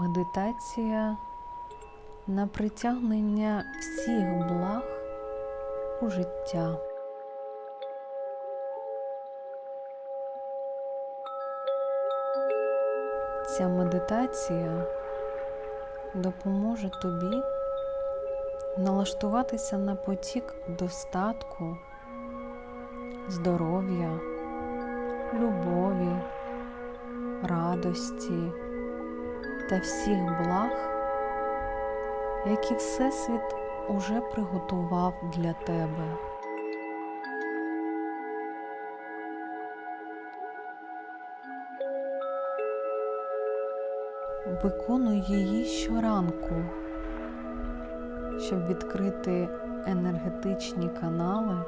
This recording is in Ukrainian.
Медитація на притягнення всіх благ у життя. Ця медитація допоможе тобі налаштуватися на потік достатку, здоров'я, любові, радості та всіх благ, які Всесвіт уже приготував для тебе. Виконуй її щоранку, щоб відкрити енергетичні канали